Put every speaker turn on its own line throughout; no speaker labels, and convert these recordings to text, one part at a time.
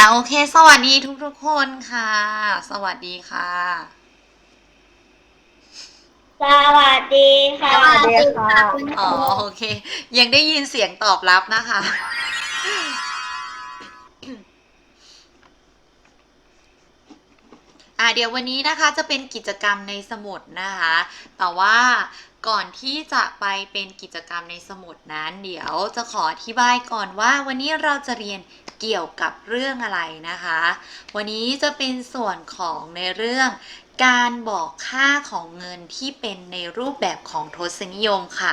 ค่ะโอเค สวัสดีทุกทุกๆคนค่ะ สวัสดีค่ะ
สวัสดีค่ะ
สวัสดีค่ะ
คุณค
อ๋อ
รู
โอเค ยังได้ยินเสียงตอบรับนะคะ อ่าเดี๋ยววันนี้นะคะจะเป็นกิจกรรมในสมุดนะคะ แต่ว่าก่อนที่จะไปเป็นกิจกรรมในสมุดนั้น เดี๋ยวจะขออธิบายก่อนว่าวันนี้เราจะเรียน เกี่ยวกับเรื่องอะไรนะคะ วันนี้จะเป็นส่วนของในเรื่องการบอกค่าของเงินที่เป็นในรูปแบบของทศนิยมค่ะ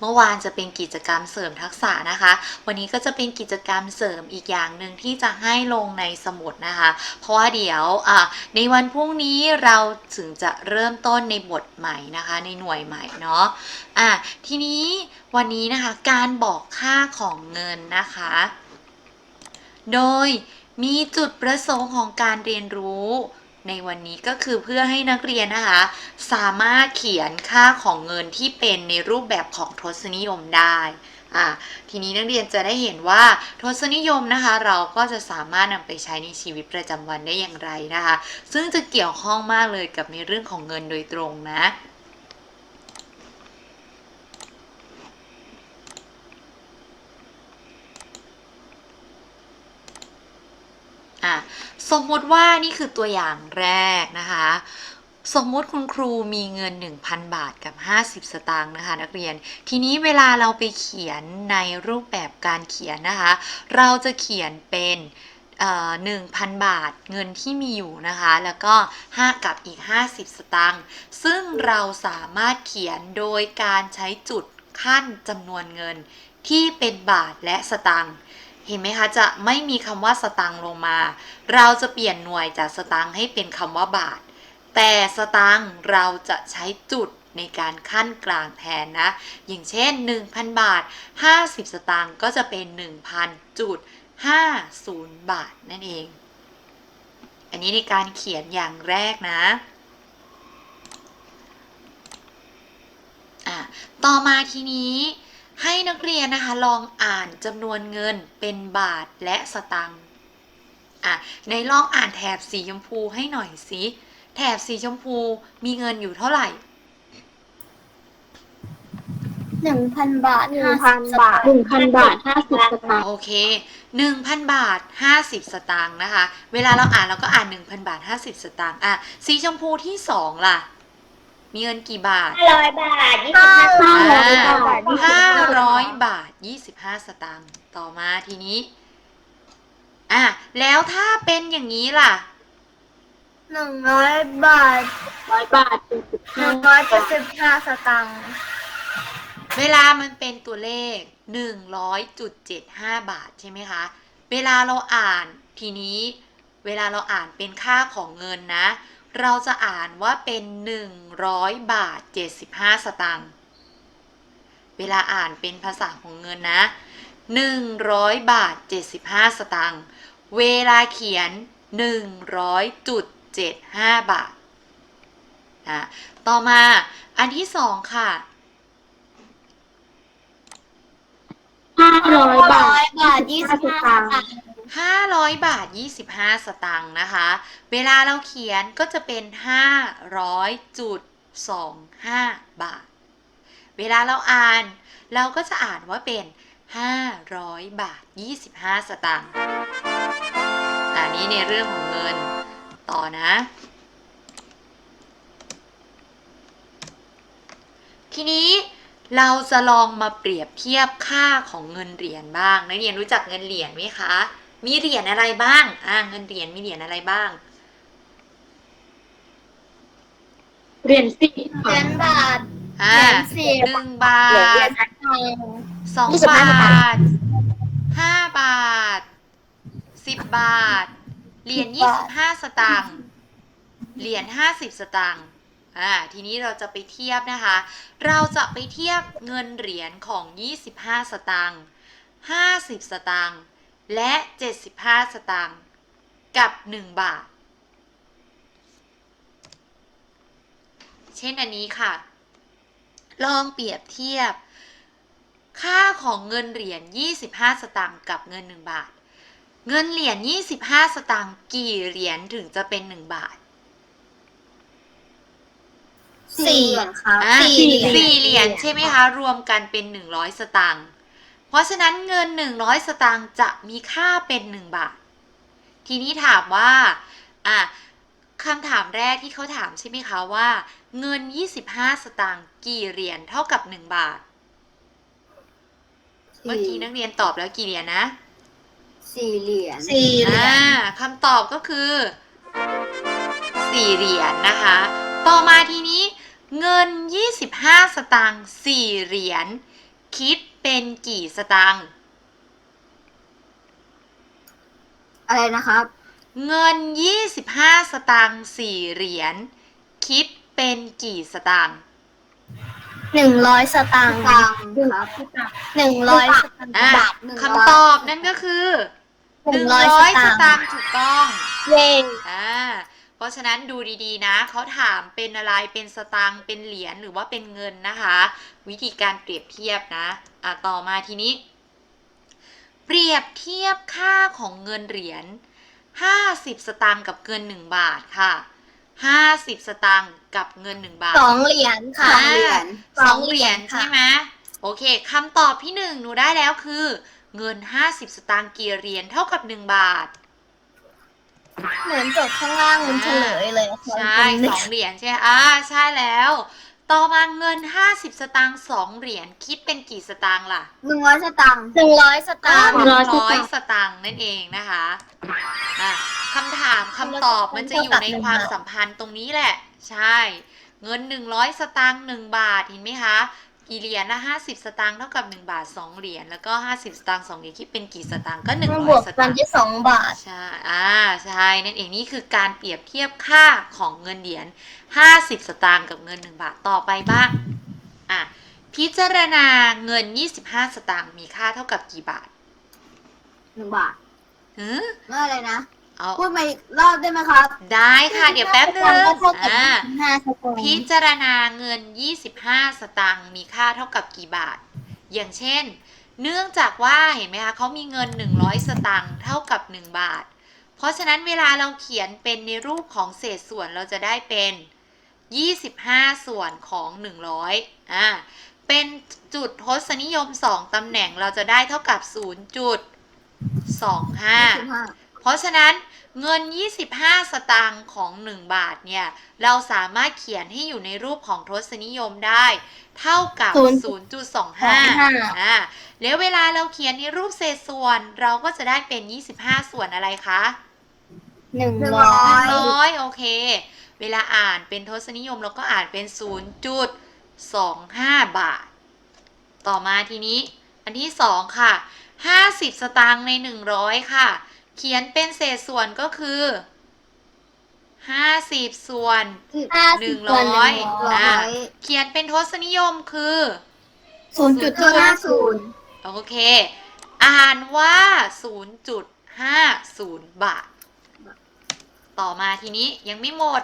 เมื่อวานจะเป็นกิจกรรมเสริมทักษะนะคะ วันนี้ก็จะเป็นกิจกรรมเสริมอีกอย่างหนึ่งที่จะให้ลงในสมุดนะคะ เพราะว่าเดี๋ยวในวันพรุ่งนี้เราถึงจะเริ่มต้นในบทใหม่นะคะ ในหน่วยใหม่เนาะะทีนี้วันนี้นะคะการบอกค่าของเงินนะคะ โดยมีจุดประสงค์ของการเรียนรู้ ในวันนี้ก็คือเพื่อให้นักเรียนนะคะ สามารถเขียนค่าของเงินที่เป็นในรูปแบบของทศนิยมได้ทีนี้นักเรียนจะได้เห็นว่าทศนิยมนะคะ เราก็จะสามารถนำไปใช้ในชีวิตประจำวันได้อย่างไรนะคะ ซึ่งจะเกี่ยวข้องมากเลยกับในเรื่องของเงินโดยตรงนะ อะสมมุติว่านี่คือตัวอย่างแรกนะคะ สมมุติคุณครูมีเงิน 1,000 บาทกับ 50 สตางค์นะคะ นักเรียน ทีนี้เวลาเราไปเขียนในรูปแบบการเขียนนะคะ เราจะเขียนเป็นหนึ่งพันบาทเงินที่มีอยู่นะคะ แล้วก็5กับอีก 50 สตางค์ซึ่งเราสามารถเขียนโดยการใช้จุดขั้นจำนวนเงินที่เป็นบาทและสตางค์ เห็นไหมคะจะไม่มีคำว่าสตังลงมา เราจะเปลี่ยนหน่วยจากสตังให้เป็นคำว่าบาท แต่สตังเราจะใช้จุดในการขั้นกลางแทนนะ อย่างเช่น 1,000 บาท 50 สตางค์ก็จะเป็น 1,000จุด50 บาทนั่นเอง อันนี้ในการเขียนอย่างแรกนะะต่อมาทีนี้ ให้นักเรียนนะคะลองอ่านจำนวนเงินเป็นบาทและสตังค์อะในลองอ่านแถบสีชมพูให้หน่อยสิแถบสีชมพูมีเงินอยู่เท่าไหร่
หนึ่งพันบาท
หนึ่งพันบาทหนึ่งพันบาทห้าสิบสตางค์
โอเค1,000บาท50สตางค์นะคะ เวลาเราอ่านเราก็อ่าน1,000บาท50สตางค์อะสีชมพูที่สองล่ะ มีเงินกี่บาท
ห้าร้อยบาทยี่สิบห้าสตางค์
ห้าร้อยบาทยี่สิบห้าสตางค์ต่อมาทีนี้ อะ แล้วถ้าเป็นอย่างนี้ล่ะ
หนึ่งร้อยบาท
ร้อยบาทเจ็ดสิบ
ห
ห้า
นึ่งร้อยเจ็ดสิบห้าสตางค์
เวลามันเป็นตัวเลข 100.75 บาทใช่ไหมคะ เวลาเราอ่านทีนี้ เวลาเราอ่านเป็นค่าของเงินนะ เราจะอ่านว่าเป็น 100 บาท 75 สตางค์เวลาอ่านเป็นภาษาของเงินนะ 100 บาท 75 สตางค์เวลาเขียน 100.75 บาทนะต่อมาอันที่สองค่ะ
ห้าร้อยบาท
บาท ยี่สิบห้าสตางค์
500 บาท 25 สตางค์นะคะ เวลาเราเขียนก็จะเป็น 500.25 บาท เวลาเราอ่าน เราก็จะอ่านว่าเป็น 500 บาท 25 สตางค์อันนี้ในเรื่องของเงินต่อนะ ทีนี้เราจะลองมาเปรียบเทียบค่าของเงินเหรียญบ้างนักเรียนรู้จักเงินเหรียญไหมคะ มีเหรียญอะไรบ้าง อ่า เงินเหรียญมีเหรียญอะไรบ้าง
เหรียญสิบ
เหรียญบาท
อ่า
เหรียญสิบ
หนึ่งบา
เหรียญ
ท
สตางค์
สอง
ยี่สิบบาห้าสตางค์
ทห้าบาทสิบบาท เหรียญยี่สิบห้าสตางค์ เหรียญห้าสิบสตางค์อ่า ทีนี้เราจะไปเทียบนะคะ เราจะไปเทียบเงินเหรียญของ 25 สตางค์50 สตางค์ และ 75 สตางค์กับ 1 บาท เช่นอันนี้ค่ะ ลองเปรียบเทียบ ค่าของเงินเหรียญ 25 สตางค์กับเงิน 1 บาท เงินเหรียญ 25 สตางค์กี่เหรียญถึงจะเป็น 1 บาท
สี่เหรียญครับ
อะ
สี่เหรียญ
สี่เหรียญใช่ไหมคะ รวมกันเป็น 100 สตางค์ เพราะฉะนั้นเงิน 100 สตางค์จะมีค่าเป็น 1 บาท ทีนี้ถามว่าอะคำถามแรกที่เขาถามใช่ไหมคะว่า เงิน 25 สตางค์กี่เหรียญเท่ากับ 1 บาท เมื่อกี้นักเรียนตอบแล้วกี่เหรียญนะ
สี่เหรียญสี่เหรีย
อ่า
ญ
คำตอบก็คือสี่เหรียญนะคะ ต่อมาทีนี้เงิน 25 สตางค์สี่เหรียญคิด เป็นกี่สตางค์
อะไรนะครับ
เงิน 25 สตางค์สี่เหรียญ คิดเป็นกี่สตางค์
หนึ่งร้อยสตางค์ครับหนึ่งร้อยสตางค์
อะ
บาทหนึ่งร้อย
คำตอบนั่นก็คือ
หนึ่งร้อย
100
ส
ส
ตา
ตางง
ค์
ค์ถูกต้อง
เย้
อ่า เพราะฉะนั้นดูดีๆนะเขาถามเป็นอะไรเป็นสตางค์เป็นเหรียญหรือว่าเป็นเงินนะคะ วิธีการเปรียบเทียบนะอะต่อมาทีนี้ เปรียบเทียบค่าของเงินเหรียญ50 สตางค์กับเงิน 1 บาทค่ะ 50 สตางค์กับเงิน 1 บาท
สองเหรียญค่ะ
อ่าสองเหรียญใช่ไหมโอเคคำตอบที่หนึ่งหนูได้แล้วคือ เงิน 50 สตางค์กี่เหรียญเท่ากับ 1 บาท
เหมือนจดข้างล่างมันเฉลยเลยค่ะ
ใช่สองเหรียญใช่ไหมอ่าใช่แล้ว ต่อมาเงิน50สตางค์สองเหรียญคิดเป็นกี่สตางค์ล่ะ
หนึ่งร้อยสตางค์หนึ่งร้อยส
ก็
ตางค์
หนึ่ง
ร้อยส
ร้อย
ตางค์
สตางค์นั่นเองนะคะอะคำถามคำตอบมันจะอยู่ในความสัมพันธ์ตรงนี้แหละ ใช่ เงิน100สตางค์1บาทเห็นไหมคะ กี่เหรียญนะ50สตางค์เท่ากับ1บาท2เหรียญแล้วก็50สตางค์2เหรียญคิดเป็นกี่สตางค์ก็
มันบวก
100ส
กั
ตานงค์
ที่สองบาท
ใช่ อ่า ใช่ นั่นเองนี่คือการเปรียบเทียบค่าของเงินเหรียญ50 สตางค์กับเงิน 1 บาท ต่อไปบ้าง อะ พิจารณาเงิน 25 สตางค์มีค่าเท่ากับกี่บาท
หนึ่งบาท
หือ
เมื่ออะไรนะ
เอา
พูดมาอีกรอบได้ไหมครับ
ได้ค่ะ เดี๋ยวแป๊บนึงอ่า
ห้าสตางค์
พิจารณาเงิน 25 สตางค์มีค่าเท่ากับกี่บาท อย่างเช่น เนื่องจากว่าเห็นไหมคะเขามีเงิน 100 สตางค์เท่ากับ 1 บาท เพราะฉะนั้นเวลาเราเขียนเป็นในรูปของเศษส่วนเราจะได้เป็น 25 ส่วนของ 100อ่าเป็นจุดทศนิยม 2 ตำแหน่งเราจะได้เท่ากับ 0.25 เพราะฉะนั้นเงิน 25 สตางค์ของ 1 บาทเนี่ย เราสามารถเขียนให้อยู่ในรูปของทศนิยมได้ เท่ากับ 0.25อ่าแล้วเวลาเราเขียนในรูปเศษส่วน เราก็จะได้เป็น 25 ส่วนอะไรคะ
หนึ่งร้อย
ร้อยโอเค เวลาอ่านเป็นทศนิยมเราก็อ่านเป็น 0.25 บาท ต่อมาทีนี้ อันที่ 2 ค่ะ 50 สตางค์ใน 100 ค่ะ เขียนเป็นเศษส่วนก็คือ50ส่วน
ห้า
ห
สิ
นึ่
บ
ง
ส่วน
ร้อย
หนึ่ง
อ่า
ร้อย
เขียนเป็นทศนิยมคือ
ศูนย์จุดห้าศูนย์
โอเค อ่านว่า0.50บาท ต่อมาทีนี้ยังไม่หมด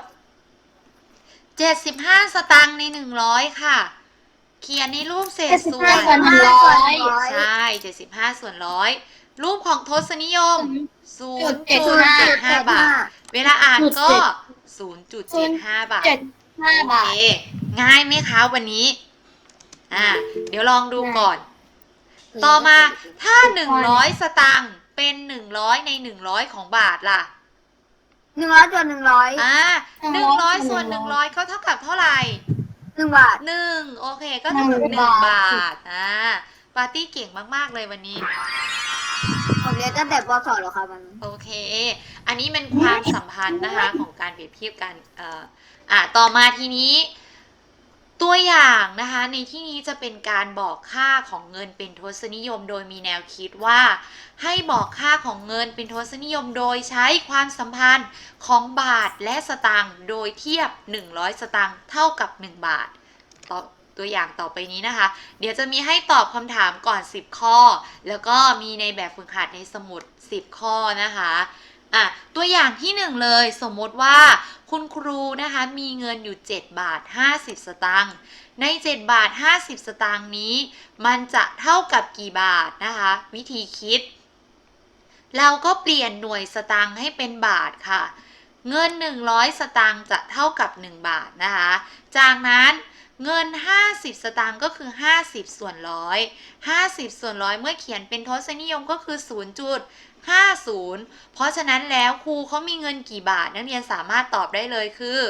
75สตางค์ใน100ค่ะ เขียนในรูปเศษส่วน
ส่วนหนึ่งร้อย
ใช่75ส่วนร้อยรูปของทศนิยม
จุดเจ็ดห้า
0.75บาท เวลาอ่านก็
จุด
0.75บาท
เจ็ดห้า
โอบาเค
ท
ง่ายไหมคะวันนี้ อ่า เดี๋ยวลองดูก่อน ต่อมาถ้า100สตางค์เป็น100ใน100ของบาทล่ะ
หนึ่งร้อยส่วนหนึ่งร้อย
อ่า
หนึ่งร้อย
100ส่วน
หนึ่งร้อย
100ก็เท่ากับเท่าไหร่
หนึ่งบาท
1โอเคก็เท่ากับ
หนึ่ง
1
บา
บา
ท
ทอ่าปาร์ตี้เก่งมาก ๆ เลยวันนี้
ผมเรียนตั้งแต่ปศเหรอครับมัน
โอเค อันนี้เป็นความสัมพันธ์นะคะของการเปรียบเทียบกันเอ่ออะต่อมาทีนี้ ตัวอย่างนะคะ ในที่นี้จะเป็นการบอกค่าของเงินเป็นทศนิยม โดยมีแนวคิดว่า ให้บอกค่าของเงินเป็นทศนิยม โดยใช้ความสัมพันธ์ของบาทและสตางค์โดยเทียบ 100 สตางค์เท่ากับ 1 บาทต่อ ตัวอย่างต่อไปนี้นะคะ เดี๋ยวจะมีให้ตอบคำถามก่อน 10 ข้อ แล้วก็มีในแบบฝึกหัดในสมุด 10 ข้อนะคะอะตัวอย่างที่ 1 เลยสมมติว่าคุณครูนะคะมีเงินอยู่ 7 บาท 50 สตางค์ใน 7 บาท 50 สตางค์นี้ มันจะเท่ากับกี่บาทนะคะ วิธีคิด เราก็เปลี่ยนหน่วยสตางค์ให้เป็นบาทค่ะ เงิน 100 สตางค์จะเท่ากับ 1 บาทนะคะ จากนั้น เงิน 50 สตางค์ก็คือ 50 ส่วนร้อย50 ส่วนร้อยเมื่อเขียนเป็นทศนิยมก็คือ 0.50 เพราะฉะนั้นแล้วครูเขามีเงินกี่บาท นักเรียนสามารถตอบได้เลยคือ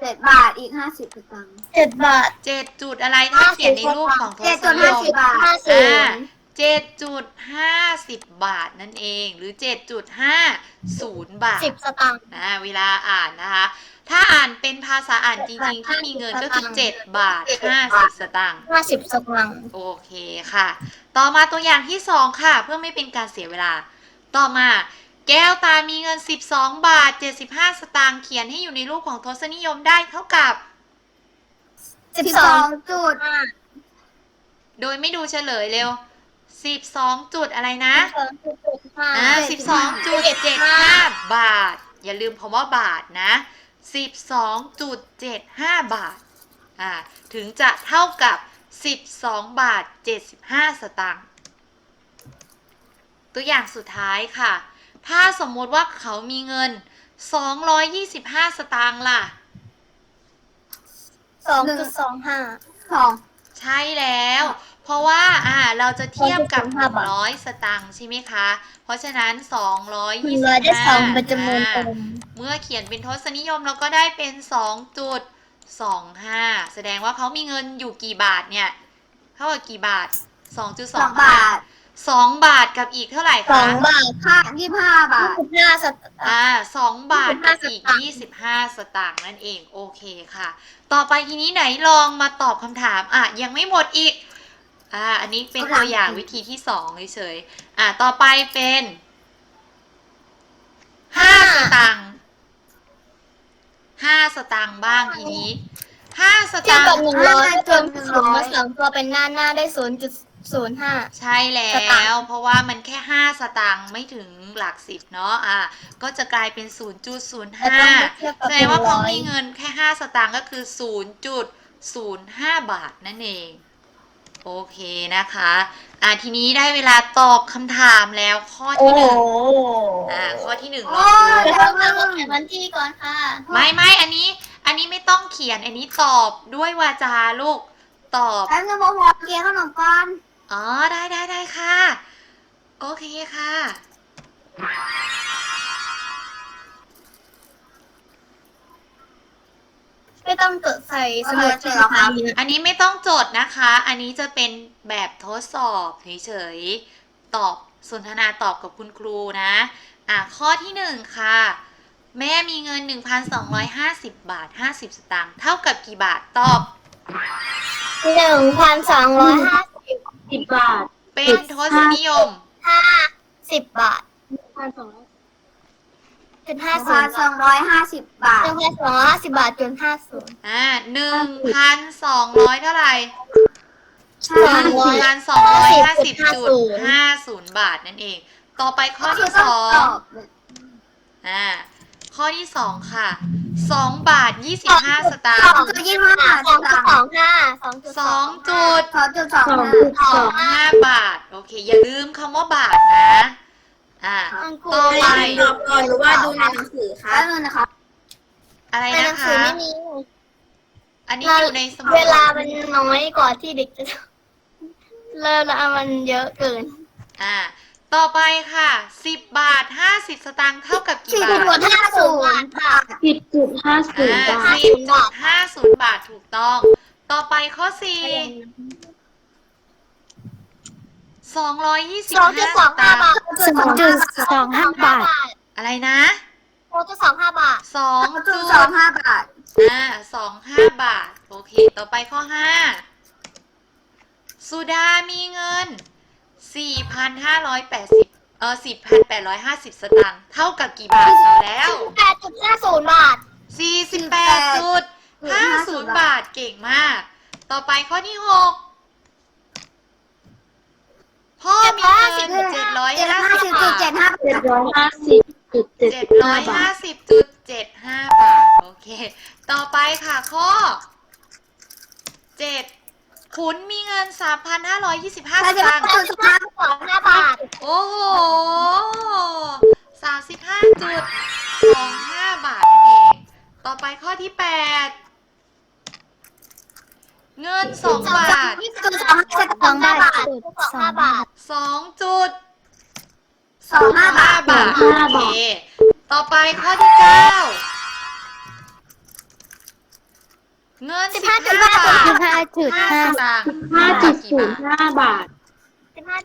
เจ็ดบาทอีกห้าสิบสตางค์เจ็ดบาท
7จุดอะไรถ้าเขียนในรูปของท
เจ็ด
ศ
จุด
นิ
ห้าย
ม
สิบบาทห้าสิบ
อ่า 7.50 บาทนั่นเองหรือ 7.50 บาท
สิบสตางค์
นะเวลาอ่านนะคะ ถ้าอ่านเป็นภาษาอ่านจริงๆ ที่มีเงินก็คือ 7 บาท 50 สตางค์
ห้าสิบสตางค์
โอเคค่ะ ต่อมาตัวอย่างที่ 2 ค่ะ เพื่อไม่เป็นการเสียเวลา ต่อมาแก้วตามีเงิน 12 บาท 75 สตางค์เขียนให้อยู่ในรูปของทศนิยมได้เท่ากับ
สิบสองจุด
โดยไม่ดูเฉลยเร็ว 12จุดอะไรนะ
สองจุดเจ็ดห้า
อ่าสิบสองจุดเจ็ดห้าบาท อย่าลืมคำว่าบาทนะสิบสองจุดเจ็ดห้าบาทอ่าถึงจะเท่ากับสิบสองบาทเจ็ดสิบห้าสตางค์ตัวอย่างสุดท้ายค่ะ ถ้าสมมติว่าเขามีเงิน225สตางค์ล่ะ
สองจุดสองห้าสอง
ใช่แล้ว เพราะว่าอ่า เราจะเทียบกับ
2.25บาท
100 สตางค์ใช่ไหมคะ เพราะฉะนั้น 225
หนึ่งร้อยได้สองเป็นจำนวนตรง
เมื่อเขียนเป็นทศนิยมเราก็ได้เป็น 2.25 แสดงว่าเขามีเงินอยู่กี่บาทเนี่ย เท่ากับกี่บาท 2.25
บาท
2 บาทกับอีกเท่าไหร่
สอ
คะ
งบาทค่ายี่ห้าบาทห้าสตางค์
อ่าสองบาทกับอีก
25
25 สตางค์นั่นเอง โอเคค่ะ ต่อไปทีนี้ไหนลองมาตอบคำถาม อะ ยังไม่หมดอีก อ่า อันนี้เป็นตัวอย่างวิธีที่สองเฉยๆ อะต่อไปเป็น5สตางค์5สตางค์บ้างทีนี้5ส
เทียบ
ตาง
กับ
ค์
หนึ่งร้อยจนสองมาสองตัวเป็นหน้าหน้าได้ศูนย์จุดศูนย์ห้า
ใช่แล้
สตางค์
วเพราะว่ามันแค่5สตางค์ไม่ถึงหลักสิบเนาะอะก็จะกลายเป็น0.05แสดงว่าเขามีเงินแค่ 5 สตางค์ก็คือ 0.05 บาทนั่นเอง โอเคนะคะ อะทีนี้ได้เวลาตอบคำถามแล้วข้อที่หนึ่งอ่าข้อที่หนึ่งลองดู
จะต้องมาลงแผนวันที่ก่อนค่ะ
ไม่ไม่อันนี้ อันนี้ไม่ต้องเขียนอันนี้ตอบด้วยวาจาลูกตอบ
แล้วจะบอกว่าเกียร์ขนมปัง
อ๋อได้ได้ได้ค่ะ โอเคค่ะ
ไม่ต้องจดใส่สมุดใช่ไหมคะ
อันนี้ไม่ต้องจดนะคะ อันนี้จะเป็นแบบทดสอบเฉยๆ ตอบสนทนาตอบกับคุณครูนะ อะข้อที่หนึ่งค่ะ แม่มีเงิน 1,250 บาท 50 สตางค์เท่ากับกี่บาทตอบ
หนึ่งพันสองร้อยห้าสิบ
สิบบาท
เป็นทศนิยม
ห้าสิบบาท
พันสองร้อย
จุดห้าศูนย์สองร้อยห้าสิบบาทหนึ่งพันสองร้อยห้าสิบบาทจุดห้าศูนย์
อ่าหนึ่งพันสองร้อยเท่าไหร่
สองร้อย
พันสองร้อยห้าสิบจุด
50
ห้าศูนย์บาทนั่นเอง ต่อไปข้อที่สองอ่าข้อที่สองค่ะสองบาทยี่สิบห้าสตาง
สอง
ค์
จุดยี่ห้าสองจุดสองห้าสองจุด
สองจุด
สองจุดสอง
สอง
ห้า
จุดส
ส
อ
องงห้าบาท โอเค อย่าลืมคำว่าบาทนะ อ่าต่อไป
ก่อนหรือว่าดูในหนังสือคะแล้วนะคะ
อะไร
ในห
นะ
นังสื
คะ
อไม่มี
อันนี้อยู่ในสมุด
เวลามันน้อยกว่าที่เด็กจะเลิกแล้วมันเยอะเกิน
อ่า ต่อไปค่ะสิบบาทห้าสิบสตางค์เท่ากับกี่
สี่
บาท
จุดห้าศูนย์ค่ะ
สิบจุดห้าศูนย์
อ่า
บาท
สิบจุดห้าศูนย์บาทถูกต้อง ต่อไปข้อสี่ สองร้อยยี่สิบ
สองจุด
ห้า
ส
ส
องห้า
ตาง
บาท
ค์
สองจุดสองห้าบาท
อะไรนะ
สองจุดสองห้าบาท
สองจุด
สองห้าบาท
อ่าสองห้าบาท โอเค ต่อไปข้อห้าสุดามีเงินสี่พันห้าร้อยแปดสิบเออสิบพันแปดร้อยห้าสิบสตางค์เท่ากับกี่บาทเอาแล้ว
แปดจุดห้าศูนย์บาท
สี่สิบแปดจุดห้าศูนย์บาทเก่งมาก ต่อไปข้อที่หก พ่อมีเงินเจ็ดร้อยห้าสิบบาท
เจ็ดร้อยห้าสิบจุดเจ็ด
เจ็ดร้
ห้า
อย
บา
ห้า
ท
สิบจุดเจ็ดห้าบาท โอเค ต่อไปค่ะข้อเจ็ดขุนมีเงิน3,525ส
ห้าสิบ
ตางค์
จุดสามสองห้าบาท
โอ้โห35.25บาทนั่นเอง ต่อไปข้อที่8 เงิน2บาท
จุดสองสองห้าบาทสองห้าบาท
2จุด
สองห้าบาท
บาท
สองห้า
โอเค
บาท
ต่อไปข้อที่9เงิน
สิ
15
บห้าจุด
บา
ห้า
ท
สิบห้าจุดห้า
สตางค์
ห้าจุดศูนย์ห้าบาท
สิบห้า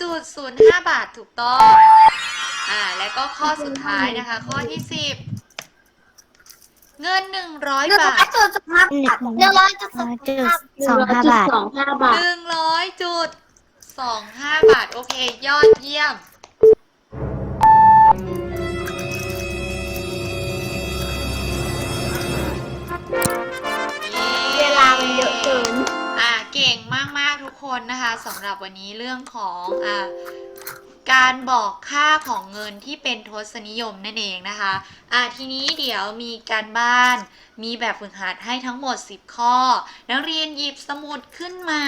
จุดศูนย์ห้าบาท
15.05บาทถูกต้อง อ่า แล้วก็ข้อสุดท้ายนะคะ ข้อที่10 เงิน
หนึ่ง
100
ร้อย
บาท
จุดสองห้าบาทหนึ่งร้อยจุดสองห้า
สองห้าบาทสองห้าบาท
100.25บาท โอเค ยอดเยี่ยม
เวลามันเยอะเกิน
อ่า เก่งมาก ๆ ทุกคนนะคะสำหรับวันนี้เรื่องของ อ่า การบอกค่าของเงินที่เป็นทศนิยมนั่นเองนะคะอ่าทีนี้เดี๋ยวมีการบ้าน มีแบบฝึกหัดให้ทั้งหมด 10 ข้อ นักเรียนหยิบสมุดขึ้นมา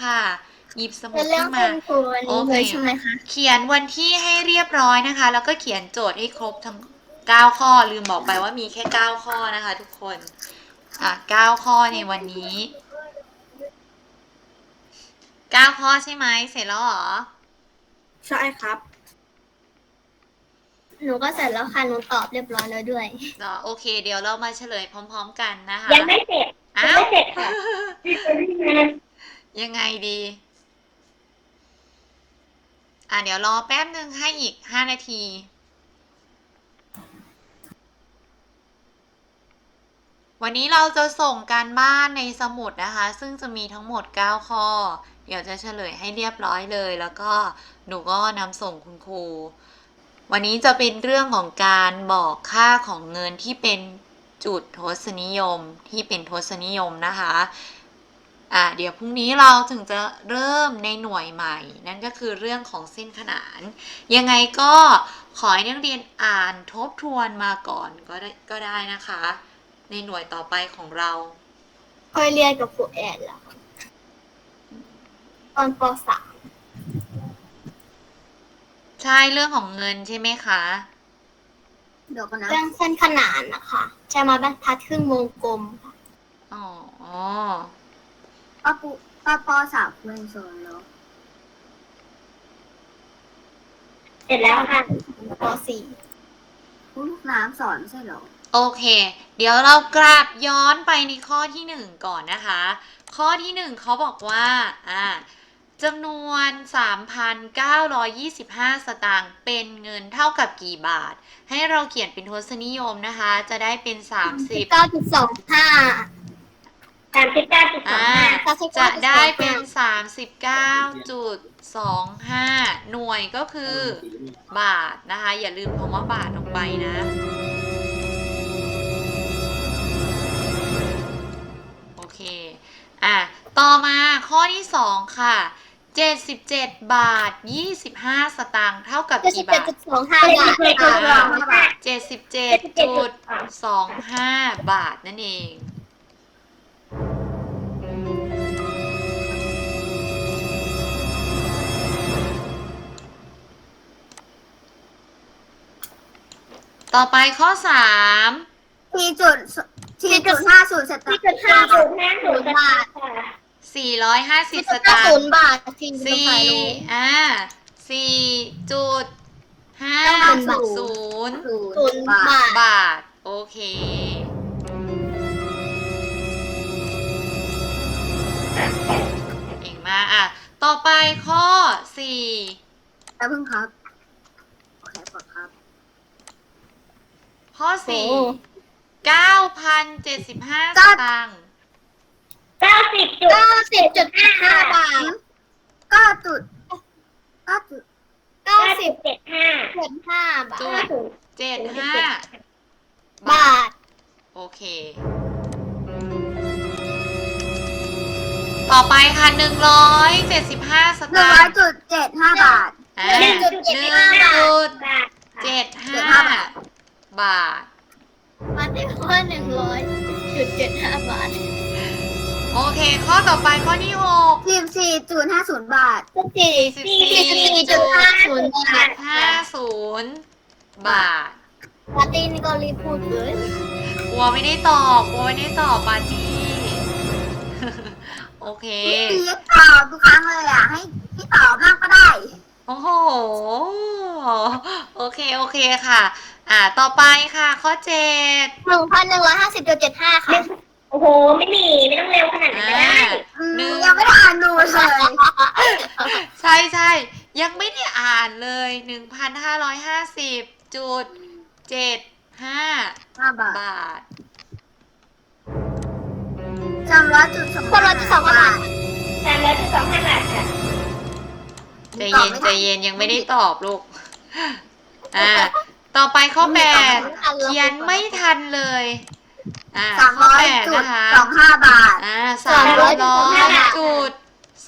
ค่ะ หยิบสมุ
เป็
ด
นเรื่อ
ขึ้
ง
น
คุ
มา
ณครูอันนี้เลยใช่ไหมคะ
เขียนวันที่ให้เรียบร้อยนะคะ แล้วก็เขียนโจทย์ให้ครบทั้ง 9 ข้อ ลืมบอกไปว่ามีแค่ 9 ข้อนะคะ ทุกคน อะ 9 ข้อในวันนี้ 9 ข้อใช่ไหม เสร็จแล้วเหรอ
ใช่ครับ หนูก็เสร็จแล้วค่ะ หนูตอบเรียบร้อยแล้วด้วย
อ๋อโอเค เดี๋ยวเรามาเฉลยพร้อม ๆ กันนะคะ
ยังไม่เสร็จ
อ้าว
ไม่เสร็จค่ะ
ยังไงดี อะเดี๋ยวรอแป๊บหนึ่งให้อีก5นาที วันนี้เราจะส่งการบ้านในสมุดนะคะ ซึ่งจะมีทั้งหมด 9 ข้อ เดี๋ยวจะเฉลยให้เรียบร้อยเลย แล้วก็หนูก็นำส่งคุณครู วันนี้จะเป็นเรื่องของการบอกค่าของเงินที่เป็นจุดทศนิยมที่เป็นทศนิยมนะคะอ่าเดี๋ยวพรุ่งนี้เราถึงจะเริ่มในหน่วยใหม่ นั่นก็คือเรื่องของเส้นขนาน ยังไงก็ขอให้นักเรียนอ่านทบทวนมาก่อนก็ได้ก็ได้นะคะ ในหน่วยต่อไปของเรา
เคยเรียนกับครูแอนแล้ว ตอนปสาม
ใช่เรื่องของเงินใช่ไหมคะ
เดี๋ยวกันนะเรื่องเส้นขนานนะคะจะมาบรรทัดครึ่งวงกลมค่ะ
อ๋ออ๋อ
ป้าปูป้าปสามเรียนโซนแล้ว
เสร็จแล้วค่ะ
ปสี่ลูกน้ำสอนไม่ใช่เหรอ
โอเค เดี๋ยวเรากลับย้อนไปในข้อที่หนึ่งก่อนนะคะ ข้อที่หนึ่งเขาบอกว่าอ่าจำนวน 3,925 สตางค์เป็นเงินเท่ากับกี่บาท ให้เราเขียนเป็นทศนิยมนะคะ จะได้เป็น 30
เก้าจุดสองห้า
สามสิบเก้าจุดสอง
อ่า
ห้า
จะได้เป็น 39.25 หน่วยก็คือบาทนะคะ อย่าลืมคำว่าบาทออกไปนะ ต่อมาข้อที่2ค่ะ 77 บาท 25 สตางค์เท่ากับ
เจ็ดสิบ
กี่
เจ็ด
บาท
จุดสองห้าบาท
เจ็ดสิบเจ็ดจุดสองห้าบาท
77.25 บาทนั่นเอง ต่อไปข้อ 3
สี่จุดสี่จุดห้าศูนย์สตางค์
สี่จุดห้าศูนย์ห้าศูนย์บาท ค่ะ
450ส
ห้า
ตาง
ศูน
ค์
ย์บาทสี่
สี่อ่าสี่จุดห้าศูนย์
ศูนย์บาท
บาท โอเค เก่งมากอะ ต่อไปข้อสี่
แล้วเพิ่งครับโอเคกดครับ
ข้อสี่
โอ้
เก้าพันเจ็ดสิบห้าส
เก้า
ตางค์
เก้าสิบจุด
เก้าสิบจุดห้าบาทเก้าจุดเก้าจุดเก้า
เก้า
สิ
สิ
บบ
เจ็ดห้า
จุดห้าบาท
จุดเจ็ดห้า
บาท
โอเค ต่อไปค่ะหนึ่งร้อยเจ็ดสิบห้าส
หนึ่ง
ตา
ร้อย
งค์
จุดเจ็ดห้าบาท
อ่า
ห
ห
นึ่
นึ่
ง
ง
จุ
จุ
ด
ด
เจ็ดห้าบาท
บาท
เจ็ดห้า
เจ็ดห้าบาท
บาท
มันได้ว่าหนึ่งร้อยจุดเจ็ดห้าบาท
โอเค ข้อต่อไปข้อที่หก
สิบสี่จุดห้าศูนย์บาท
สี่
สิบ
สี่
สี่
จุดห้าศูนย์บาท
ห้าศูนย์บาท
ปาร์ตี้นี่ก็รีบพูดเลย
กลัวไม่ได้ตอบกลัวไม่ได้ตอบปาจี้ โอเค
พี่ตอบทุกครั้งเลยอะ ให้พี่ตอบบ้างก็ได้
โอ้โห โอเค โอเคค่ะ อ่า ต่อไปค่ะ ข้อเจ็ด
หนึ่งพันหนึ่งร้อยห้าสิบจุดเจ็ดห้าค่ะ
โอ้โห ไม่มีไม่ต้องเร็วขนาดนั้นก็ได้
อืมยังไม่ได้อ่านดูเลย
ใช่ใช่ยังไม่ได้อ่านเลยหนึ่งพันห้าร้อยห้าสิบจุดเจ็ดห้า
ห้าบาท
บาท
จำร้อยจุดสองร้อยจุดสองบาท
สามร้อยจุดสองห้าบาทค่ะ
ใจเย็นใจเย็นยังไม่ได้ตอบลูก อ่า ต่อไปข้อแปดเขียนไม่ทันเลย อ่า
สาม
ข้อ
ร้อย
แปด
จุด
นะคะ
สองห้าบาท
อ่าสามร้อย
300
จุด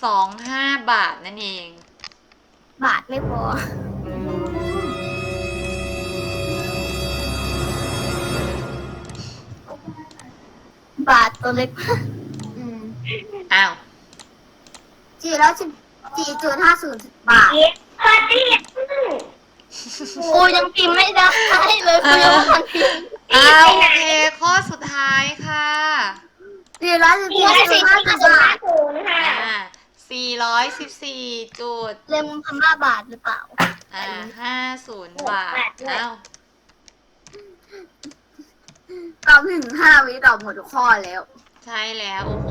สองห้าบาทนั่นเอง
บาทไม่พอ บาทตัวเล็กอืม
อ้าว
สี่ร้อยสิบสี่จุดห้าศูนย์บาท
เย้พอดีอืม
กูยังพิมพ์ไม่ได้เลยกูยังไม่ทันพิมพ์
อ้าวโอเคข้อสุดท้ายค่ะ
สี่ร้อยสิบ
สี่
จุดห้าสิบบาท
จุดห้าศูนย์ค่ะ
อ่าสี่ร้อยสิบสี่จุด
เล่มพันห้าบาทหรือเปล่า
อ่าห้าศูนย์บาทอ้าว
ตอบถึงห้าวิตอบหมดทุกข้อแล้ว
ใช่แล้ว โอ้โห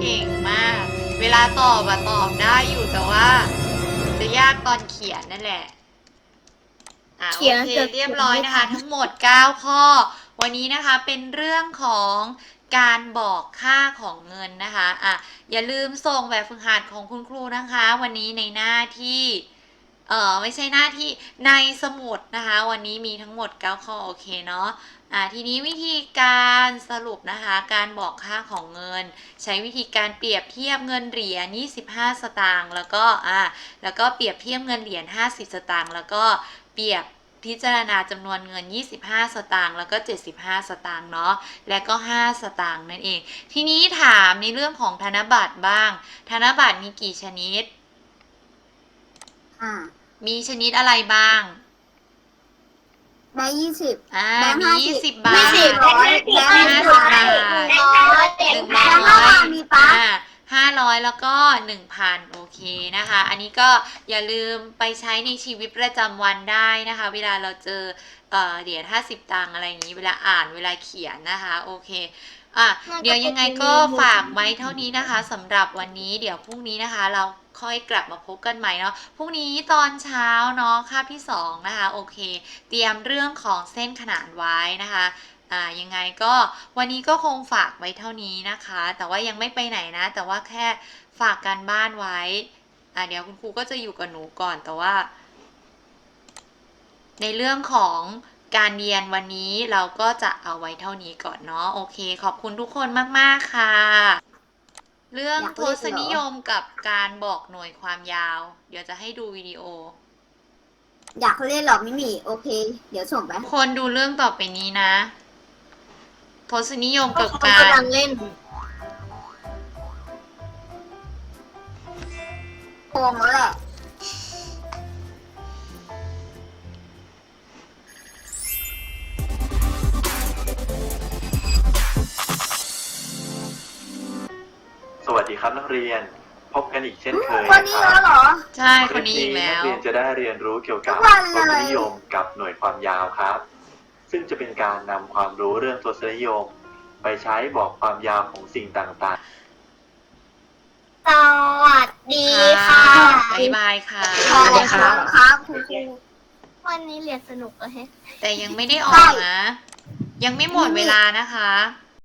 เก่งมาก เวลาตอบอะตอบได้อยู่แต่ว่า จะยากตอนเขียนนั่นแหละ อะ
เขียน
โอเค
จะ
เรียบร้อยนะคะ
เขียนไม่ทัน
ทั้งหมด 9 ข้อ วันนี้นะคะเป็นเรื่องของการบอกค่าของเงินนะคะอะอย่าลืมส่งแบบฝึกหัดของคุณครูนะคะ วันนี้ในหน้าที่เออไม่ใช่หน้าที่ในสมุดนะคะ วันนี้มีทั้งหมด 9 ข้อโอเคเนาะอ่าทีนี้วิธีการสรุปนะคะ การบอกค่าของเงิน ใช้วิธีการเปรียบเทียบเงินเหรียญ25 สตางค์แล้วก็อ่าแล้วก็เปรียบเทียบเงินเหรียญ50 สตางค์แล้วก็เปรียบ พิจารณาจำนวนเงิน 25 สตางค์แล้วก็ 75 สตางค์เนาะและก็ 5 สตางค์นั่นเอง ทีนี้ถามในเรื่องของธนบัตรบ้าง ธนบัตรมีกี่ชนิด
อ่า
มีชนิดอะไรบ้าง
แบงค์ยี่สิบ
อ่า
แบงค์
มี
ห้า
ยี่
สิ
สิ
บ
บบาท
ยี่สิบ
แบงค์ห้าสิบ
แบงค์ห้าสิบ
แบงค์ห้าสิบ
หนึ่ง
แบ
ร้
งค์ห้า
อย
มีปะ
อ่า ห้าร้อยแล้วก็หนึ่งพันโอเคนะคะ อันนี้ก็อย่าลืมไปใช้ในชีวิตประจำวันได้นะคะ เวลาเราเจอเอ่อเหรียญห้าสิบตังค์อะไรอย่างนี้ เวลาอ่านเวลาเขียนนะคะ โอเคอะ
น่าจะ
เดี๋ยวยังไงก็
เป็น
ฝากไว้เท่านี้นะคะสำหรับวันนี้เดี๋ยวพรุ่งนี้นะคะ เราค่อยกลับมาพบกันใหม่เนาะพรุ่งนี้ตอนเช้าเนาะคาบที่สองนะคะ โอเค เตรียมเรื่องของเส้นขนานไว้นะคะ อ่ายังไงก็วันนี้ก็คงฝากไว้เท่านี้นะคะ แต่ว่ายังไม่ไปไหนนะ แต่ว่าแค่ฝากการบ้านไว้อ่าเดี๋ยวคุณครูก็จะอยู่กับหนูก่อนแต่ว่า ในเรื่องของการเรียนวันนี้เราก็จะเอาไว้เท่านี้ก่อนเนาะโอเค ขอบคุณทุกคนมาก ๆ ค่ะ เรื่อง
อยาก
ท
เล่นเหรอ
ศนิยมกับการบอกหน่วยความยาว เดี๋ยวจะให้ดูวิดีโอ
อยากเล่นเหรอมิมิโอเค เดี๋ยวส่งไป
คนดูเรื่องต่อไปนี้นะ ทศนิยมกับ
เขา
การ
กำลังเล่นโกงแล้วแหละ
สวัสดีครับนักเรียน พบกันอีกเช่นเคย
คนนี้
นะค
แล้
รั
วเหรอ
ใช่คนนี้อีก
ลิป
แล้ว
นักเรียนจะได้เรียนรู้เกี่ยวกับ
ทุกวัน
ท
เลย
ศนิยมกับหน่วยความยาวครับ ซึ่งจะเป็นการนำความรู้เรื่องทศนิยม ไปใช้บอกความยาวของสิ่งต่าง
สวัสดีค่ะ
บ๊ายบายค่ะ
ขอบคุณครับคุณครูวันนี้เรียนสนุกเลย
แต่ยังไม่ได้ออกนะ ยังไม่หมดเวลานะคะ